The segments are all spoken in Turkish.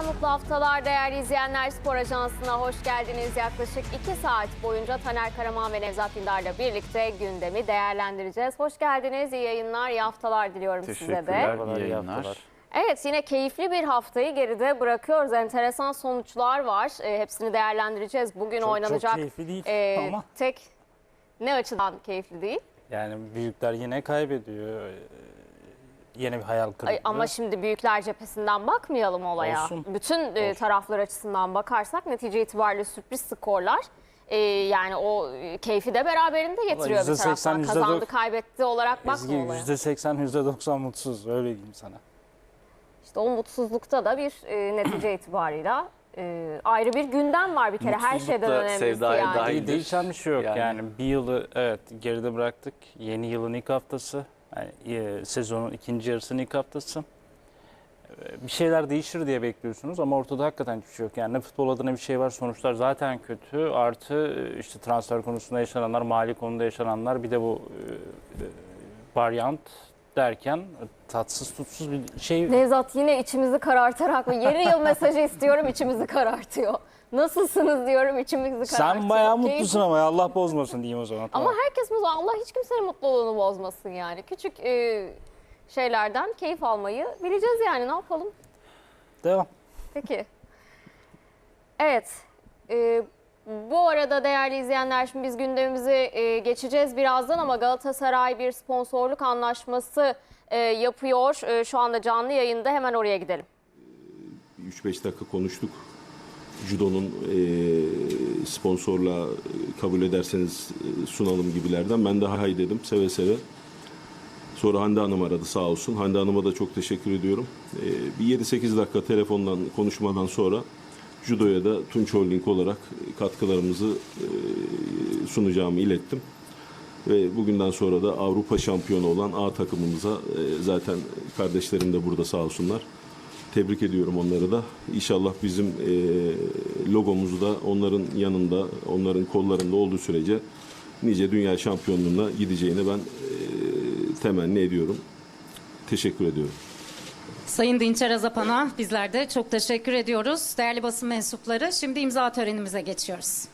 günler, mutlu haftalar değerli izleyenler. Spor Ajansı'na hoş geldiniz. Yaklaşık 2 saat boyunca Taner Karaman ve Nevzat Dindar'la birlikte gündemi değerlendireceğiz. Hoş geldiniz, iyi yayınlar, iyi haftalar diliyorum size de. Teşekkürler, iyi yayınlar. Evet yine keyifli bir haftayı geride bırakıyoruz. Enteresan sonuçlar var. E, hepsini değerlendireceğiz. Bugün Çok- oynanacak çok keyifli değil e, ama. tek ne açıdan keyifli değil? Yani büyükler yine kaybediyor. Yine bir hayal kırıklığı. Ay, ama şimdi büyükler cephesinden bakmayalım olaya. Olsun. Bütün e, Olsun. taraflar açısından bakarsak netice itibariyle sürpriz skorlar. e, yani o e, keyfi de beraberinde getiriyor bir %80, taraftan. %90 Kazandı kaybetti olarak bakma Ezgi olaya. %80, %90 mutsuz. Öyle diyeyim sana. İşte o mutsuzlukta da bir e, netice itibarıyla e, ayrı bir gündem var bir kere. Her Mutsuzluk şeyden da önemlisi sevdaya yani. dahil. İyi değişen bir şey yok. Yani- Yani. bir yılı evet geride bıraktık. Yeni yılın ilk haftası. Yani, e, sezonun ikinci yarısının ilk haftası. E, Bir şeyler değişir diye bekliyorsunuz ama ortada hakikaten hiçbir şey yok. Yani ne futbol adına bir şey var. Sonuçlar zaten kötü. Artı e, işte transfer konusunda yaşananlar, mali konuda yaşananlar bir de bu e, e, varyant derken tatsız tutsuz bir şey Nevzat yine içimizi karartarak ve yeni yıl mesajı istiyorum içimizi karartıyor. Nasılsınız diyorum içimizi karartıyor. Sen bayağı mutlusun ama ya Allah bozmasın diyeyim o zaman. Ama Tamam. herkes mutlu. Allah hiç kimsenin mutluluğunu bozmasın yani. Küçük e, şeylerden keyif almayı bileceğiz yani ne yapalım? Devam. Peki. Evet. e, bu arada değerli izleyenler şimdi biz gündemimizi e, geçeceğiz birazdan ama Galatasaray bir sponsorluk anlaşması e, yapıyor. E, şu anda canlı yayında hemen oraya gidelim. 3-5 dakika konuştuk. Judo'nun e, sponsorla e, kabul ederseniz e, sunalım gibilerden. Ben de hay dedim seve seve. Sonra Hande Hanım aradı sağ olsun. Hande Hanım'a da çok teşekkür ediyorum. E, bir 7-8 dakika telefondan konuşmadan sonra Judo'ya da Tunç Holding olarak katkılarımızı e, sunacağımı ilettim. Ve bugünden sonra da Avrupa şampiyonu olan A takımımıza e, zaten kardeşlerim de burada sağ olsunlar. Tebrik ediyorum onları da. İnşallah bizim e, logomuzu da onların yanında, onların kollarında olduğu sürece nice dünya şampiyonluğuna gideceğini ben e, temenni ediyorum. Teşekkür ediyorum. Sayın Dinçer Azapan'a bizler de çok teşekkür ediyoruz. Değerli basın mensupları şimdi imza törenimize geçiyoruz.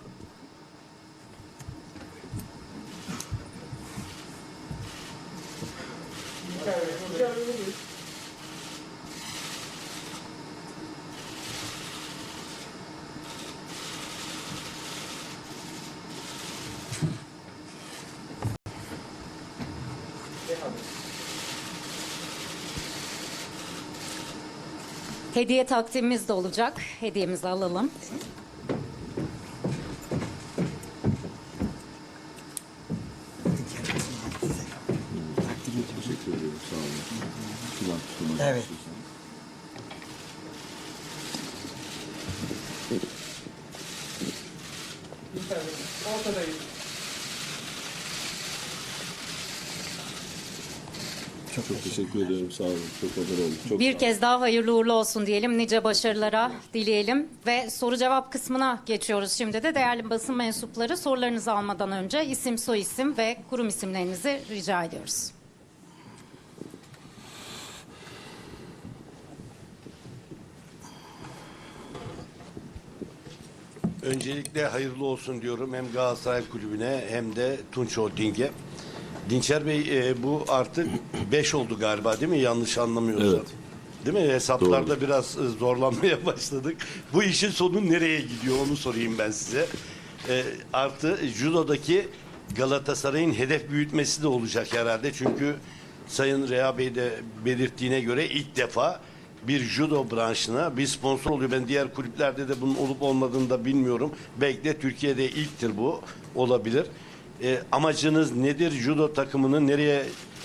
Hediye takdimimiz de olacak. Hediyemizi alalım. Teşekkür ediyorum. Sağ olun. Şuradan tutun. Evet. Çok teşekkür ediyorum. Sağ olun. Çok güzel oldu. Çok Bir kez daha hayırlı uğurlu olsun diyelim. Nice başarılara dileyelim. Ve soru cevap kısmına geçiyoruz şimdi de. Değerli basın mensupları sorularınızı almadan önce isim, soy isim ve kurum isimlerinizi rica ediyoruz. Öncelikle hayırlı olsun diyorum hem Galatasaray Kulübü'ne hem de Tunç Holding'e. Dinçer Bey e, bu artık 5 oldu galiba değil mi? Yanlış anlamıyorsam. Evet. Değil mi? Hesaplarda biraz e, zorlanmaya başladık. Bu işin sonu nereye gidiyor onu sorayım ben size. E, artı judodaki Galatasaray'ın hedef büyütmesi de olacak herhalde. Çünkü Sayın Rea Bey de belirttiğine göre ilk defa bir judo branşına bir sponsor oluyor. Ben diğer kulüplerde de bunun olup olmadığını da bilmiyorum. Belki de Türkiye'de ilktir bu olabilir. E, amacınız nedir? Judo takımını nereye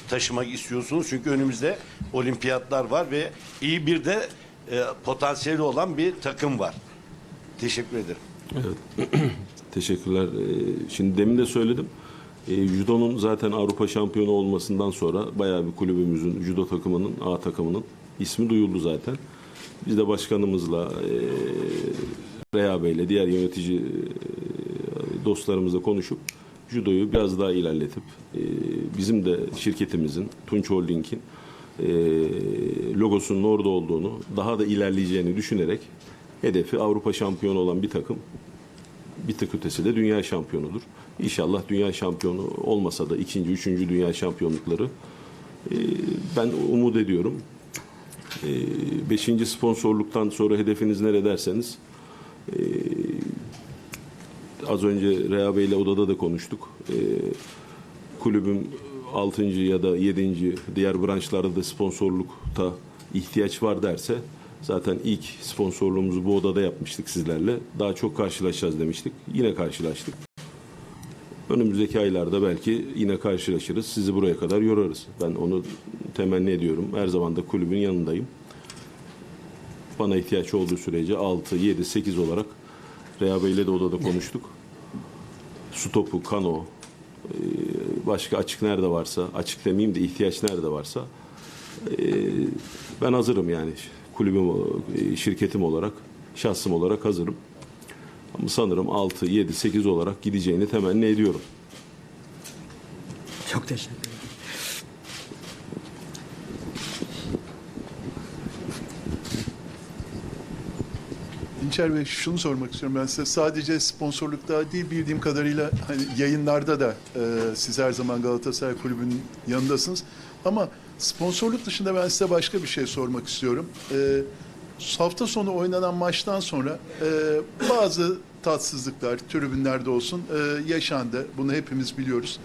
taşımak istiyorsunuz? Çünkü önümüzde olimpiyatlar var ve iyi bir de e, potansiyeli olan bir takım var. Teşekkür ederim. Teşekkürler. Ee, Şimdi demin de söyledim. Ee, Judo'nun zaten Avrupa şampiyonu olmasından sonra bayağı bir kulübümüzün, judo takımının, A takımının ismi duyuldu zaten. Biz de başkanımızla, e, Reha Bey'le, diğer yönetici e, dostlarımızla konuşup judoyu biraz daha ilerletip e, bizim de şirketimizin, Tunç Holding'in e, logosunun orada olduğunu, daha da ilerleyeceğini düşünerek hedefi Avrupa şampiyonu olan bir takım bir tık ötesi de dünya şampiyonudur. İnşallah dünya şampiyonu olmasa da ikinci, üçüncü dünya şampiyonlukları e, ben umut ediyorum. Beşinci sponsorluktan sonra hedefiniz nere derseniz az önce Rea Bey ile odada da konuştuk. E, kulübün 6. ya da 7. diğer branşlarda da sponsorlukta ihtiyaç var derse zaten ilk sponsorluğumuzu bu odada yapmıştık sizlerle. Daha çok karşılaşacağız demiştik. Yine karşılaştık. Önümüzdeki aylarda belki yine karşılaşırız. Sizi buraya kadar yorarız. Ben onu temenni ediyorum. Her zaman da kulübün yanındayım. Bana ihtiyaç olduğu sürece 6, 7, 8 olarak Rea Bey ile de odada konuştuk. Su topu, kano, e, başka açık nerede varsa, açık demeyeyim de ihtiyaç nerede varsa e, ben hazırım yani kulübüm, e, şirketim olarak, şahsım olarak hazırım. Ama sanırım 6, 7, 8 olarak gideceğini temenni ediyorum. Çok teşekkür Dinçer Bey şunu sormak istiyorum ben size. Sadece sponsorlukta değil bildiğim kadarıyla hani yayınlarda da e, siz her zaman Galatasaray Kulübü'nün yanındasınız. Ama sponsorluk dışında ben size başka bir şey sormak istiyorum. E, hafta sonu oynanan maçtan sonra e, bazı tatsızlıklar tribünlerde olsun e, yaşandı. Bunu hepimiz biliyoruz.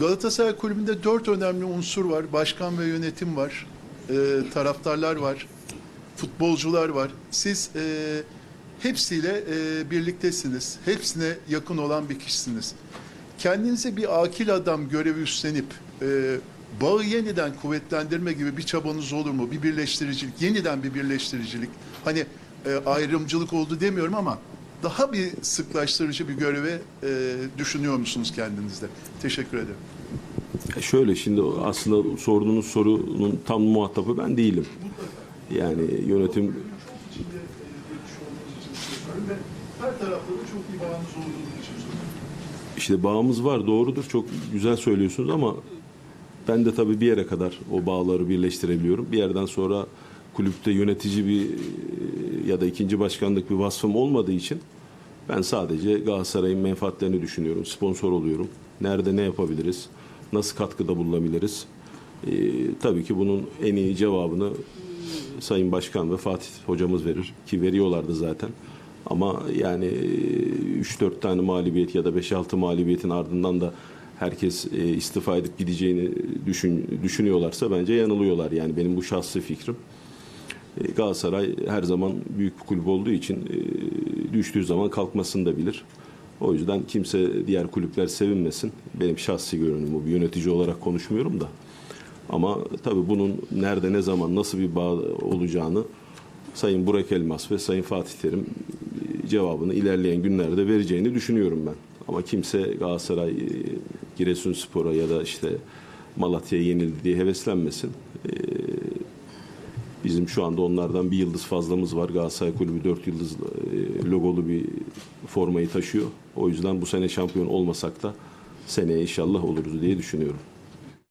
Galatasaray Kulübü'nde dört önemli unsur var. Başkan ve yönetim var. e, taraftarlar var. Futbolcular var. Siz e, hepsiyle e, birliktesiniz. Hepsine yakın olan bir kişisiniz. Kendinize bir akil adam görevi üstlenip e, bağı yeniden kuvvetlendirme gibi bir çabanız olur mu? Bir birleştiricilik, yeniden bir birleştiricilik. Hani e, ayrımcılık oldu demiyorum ama daha bir sıklaştırıcı bir göreve e, düşünüyor musunuz kendinizde? Teşekkür ederim. E Şöyle şimdi aslında sorduğunuz sorunun tam muhatabı ben değilim. Yani yönetim işte bağımız var doğrudur çok güzel söylüyorsunuz ama ben de tabii bir yere kadar o bağları birleştirebiliyorum. Bir yerden sonra kulüpte yönetici bir e, ya da ikinci başkanlık bir vasfım olmadığı için ben sadece Galatasaray'ın menfaatlerini düşünüyorum. Sponsor oluyorum. Nerede ne yapabiliriz? Nasıl katkıda bulunabiliriz? Ee, tabii ki bunun en iyi cevabını Sayın Başkan ve Fatih hocamız verir ki veriyorlardı zaten. Ama yani e, 3-4 tane mağlubiyet ya da 5-6 mağlubiyetin ardından da herkes e, istifa edip gideceğini düşün, düşünüyorlarsa bence yanılıyorlar. Yani benim bu şahsi fikrim. E, Galatasaray her zaman büyük bir kulüp olduğu için e, düştüğü zaman kalkmasını da bilir. O yüzden kimse diğer kulüpler sevinmesin. Benim şahsi görünüm bu. Bir yönetici olarak konuşmuyorum da. Ama tabii bunun nerede, ne zaman, nasıl bir bağ olacağını Sayın Burak Elmas ve Sayın Fatih Terim cevabını ilerleyen günlerde vereceğini düşünüyorum ben. Ama kimse Galatasaray, e, Giresunspor'a ya da işte Malatya'ya yenildi diye heveslenmesin. E, Bizim şu anda onlardan bir yıldız fazlamız var. Galatasaray Kulübü dört yıldız e, logolu bir formayı taşıyor. O yüzden bu sene şampiyon olmasak da seneye inşallah oluruz diye düşünüyorum.